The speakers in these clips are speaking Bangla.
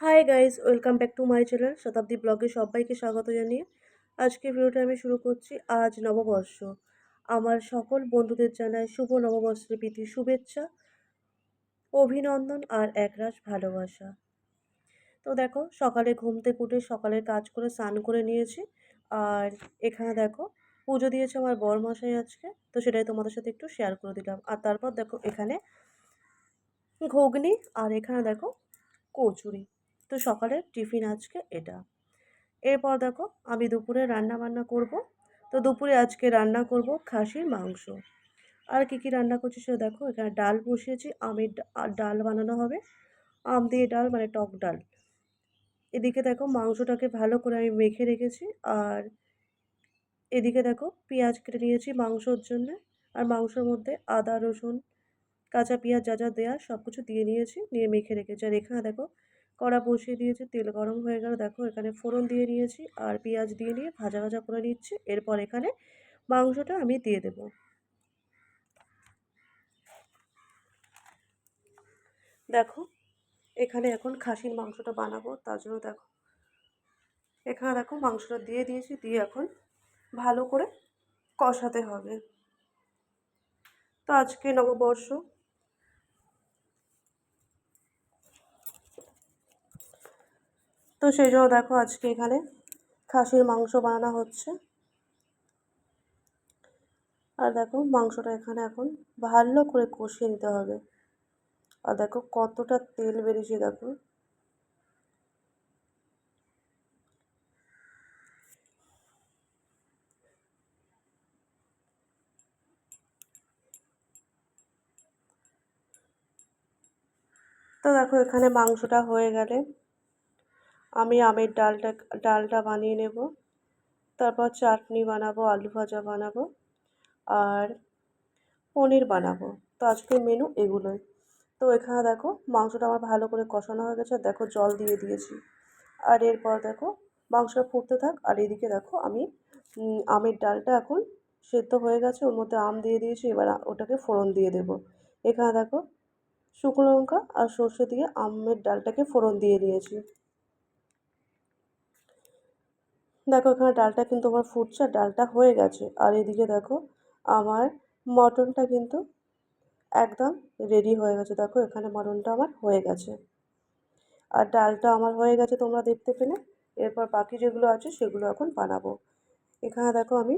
Hi guys welcome back to my channel Shatabdi ব্লগে সবাইকে স্বাগত জানিয়ে আজকে ভিডিওটা আমি শুরু করছি আজ নববর্ষ। আমার সকল বন্ধুদের জানাই শুভ নববর্ষের প্রীতি, শুভেচ্ছা, অভিনন্দন আর একরাশ ভালোবাসা। তো দেখো, সকালে ঘুম থেকে উঠে সকালের কাজ করে স্নান করে নিয়েছি আর এখানে দেখো, পুজো দিয়েছে আমার বর মশাই আজকে, তো সেটাই তোমাদের সাথে একটু শেয়ার করে দিলাম। আর তারপর দেখো এখানে ঘুগনি আর এখানে দেখো কচুরি। তো সকালের টিফিন আজকে এটা। এরপর দেখো, আমি দুপুরে রান্না বান্না করব। তো দুপুরে আজকে রান্না করব খাসির মাংস। আর কী কী রান্না করছি সেটা দেখো, এখানে ডাল বসিয়েছি, আমের ডাল বানানো হবে। আম দিয়ে ডাল মানে টক ডাল। এদিকে দেখো, মাংসটাকে ভালো করে আমি মেখে রেখেছি। আর এদিকে দেখো, পেঁয়াজ কেটে নিয়েছি মাংসর জন্য। আর মাংসর মধ্যে আদা, রসুন, কাঁচা পেঁয়াজ যা যা দেওয়ার সব কিছু দিয়ে নিয়েছি, নিয়ে মেখে রেখেছি। আর এখানে দেখো কড়া বসিয়ে দিয়েছি, তেল গরম হয়ে গেল। দেখো এখানে ফোড়ন দিয়ে নিয়েছি আর পেঁয়াজ দিয়ে নিয়ে ভাজা ভাজা করে নিচ্ছি। এরপর এখানে মাংসটা আমি দিয়ে দেব। দেখো এখানে এখন খাসির মাংসটা বানাবো, তার জন্য দেখো এখানে দেখো মাংসটা দিয়ে দিয়েছি, দিয়ে এখন ভালো করে কষাতে হবে। তো আজকে নববর্ষ তো সেই জন্য দেখো আজকে এখানে খাসির মাংস বানানো হচ্ছে। আর দেখো মাংসটা এখানে এখন ভালো করে কষিয়ে নিতে হবে। আর দেখো কতটা তেল বেরিয়েছে দেখো। তো দেখো এখানে মাংসটা হয়ে গেলে আমি আমের ডালটা ডালটা বানিয়ে নেব। তারপর চাটনি বানাবো, আলু ভাজা বানাবো আর পনির বানাবো। তো আজকের মেনু এগুলোই। তো এখানে দেখো মাংসটা আমার ভালো করে কষানো হয়ে গেছে। দেখো জল দিয়ে দিয়েছি। আর এরপর দেখো মাংসটা ফুটতে থাক। আর এদিকে দেখো আমি আমের ডালটা এখন সেদ্ধ হয়ে গেছে। ওর মধ্যে আম দিয়ে দিয়েছি। এবার ওটাকে ফোড়ন দিয়ে দেব। এখানে দেখো শুকনো লঙ্কা আর সর্ষে দিয়ে আমের ডালটাকে ফোড়ন দিয়ে দিয়েছি। দেখো, এখানে ডালটা কিন্তু আমার ফুটছে, আর ডালটা হয়ে গেছে। আর এদিকে দেখো, আমার মটনটা কিন্তু একদম রেডি হয়ে গেছে। দেখো, এখানে মটনটা আমার হয়ে গেছে। আর ডালটা আমার হয়ে গেছে তোমরা দেখতে পেলে। এরপর বাকি যেগুলো আছে, সেগুলো এখন বানাবো। এখানে দেখো, আমি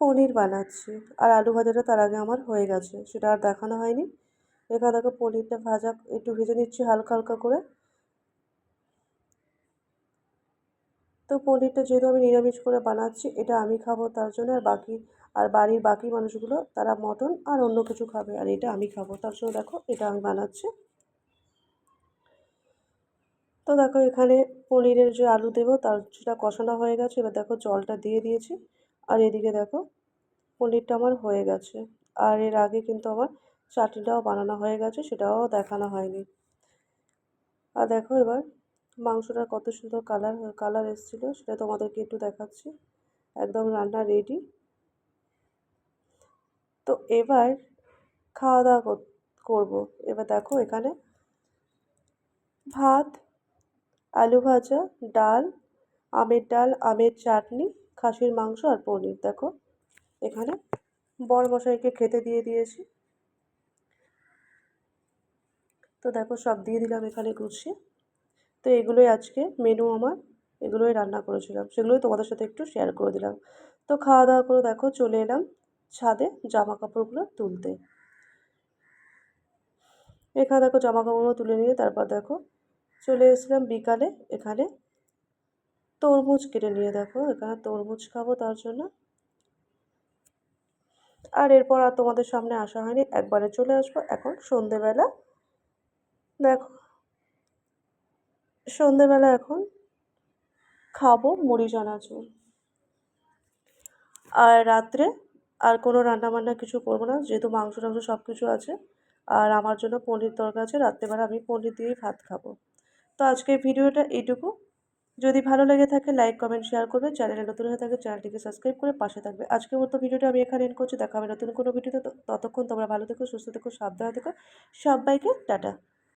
পনির বানাচ্ছি। আর আলু ভাজাটা তার আগে আমার হয়ে গেছে, সেটা আর দেখানো হয়নি। এখানে দেখো, পনিরটা ভাজা, একটু ভেজে নিচ্ছি হালকা হালকা করে। পনিরটা যেহেতু আমি নিরামিষ করে বানাচ্ছি, এটা আমি খাব তার জন্য, আর বাকি, আর বাড়ির বাকি মানুষগুলো, তারা মটন আর অন্য কিছু খাবে, আর এটা আমি খাব। তার জন্য দেখো, এটা আমি বানাচ্ছি। তো দেখো, এখানে পনিরের যে আলু দেবো, তার সেটা কষানো হয়ে গেছে, এবার দেখো জলটা দিয়ে দিয়েছি। আর এদিকে দেখো, পনিরটা আমার হয়ে গেছে। আর এর আগে কিন্তু আমার চাটনিটাও বানানো হয়ে গেছে, সেটাও দেখানো হয়নি। আর দেখো এবার মাংসটার কত সুন্দর কালার কালার এসেছিল সেটা তোমাদেরকে একটু দেখাচ্ছি। একদম রান্না রেডি তো এবার খাওয়া দাওয়া করব। এবার দেখো এখানে ভাত, আলু ভাজা, ডাল, আমের ডাল, আমের চাটনি, খাসির মাংস আর পনির। দেখো এখানে বড় মশাইকে খেতে দিয়ে দিয়েছি। তো দেখো সব দিয়ে দিলাম এখানে গুছিয়ে তো এগুলোই আজকে মেনু আমার। এগুলোই রান্না করেছিলাম। সেগুলোই তোমাদের সাথে একটু শেয়ার করে দিলাম। তো খাওয়া দাওয়া করে দেখো, চলে এলাম ছাদে জামা কাপড়গুলো তুলতে। এখানে দেখো জামা কাপড়গুলো তুলে নিয়ে তারপর দেখো চলে এসেছিলাম বিকালে। এখানে তরমুজ কেটে নিয়ে দেখো। এখানে তরমুজ খাব তার জন্য। আর এরপর আর তোমাদের সামনে আসা হয়নি। একবারে চলে আসব। এখন সন্ধেবেলা। দেখো সন্ধেবেলা এখন খাব মুড়ি চানাচুর আর রাত্রে আর কোনো রান্নাবান্না কিছু করব না, যেহেতু মাংস, টাংস সব কিছু আছে। আর আমার জন্য পনির তরকা আছে, রাত্রেবেলা আমি পনির দিয়েই ভাত খাব। তো আজকের ভিডিওটা এইটুকু। যদি ভালো লেগে থাকে, লাইক, কমেন্ট, শেয়ার করবে চ্যানেলে নতুন হয়ে থাকে চ্যানেলটিকে সাবস্ক্রাইব করে পাশে থাকবে। আজকের মতো ভিডিওটা আমি এখানে এন্ড করছি। দেখা হবে নতুন কোনো ভিডিওতে। ততক্ষণ তোমরা ভালো থেকো, সুস্থ থেকো, সাবধানে থেকো। সবাইকে টাটা।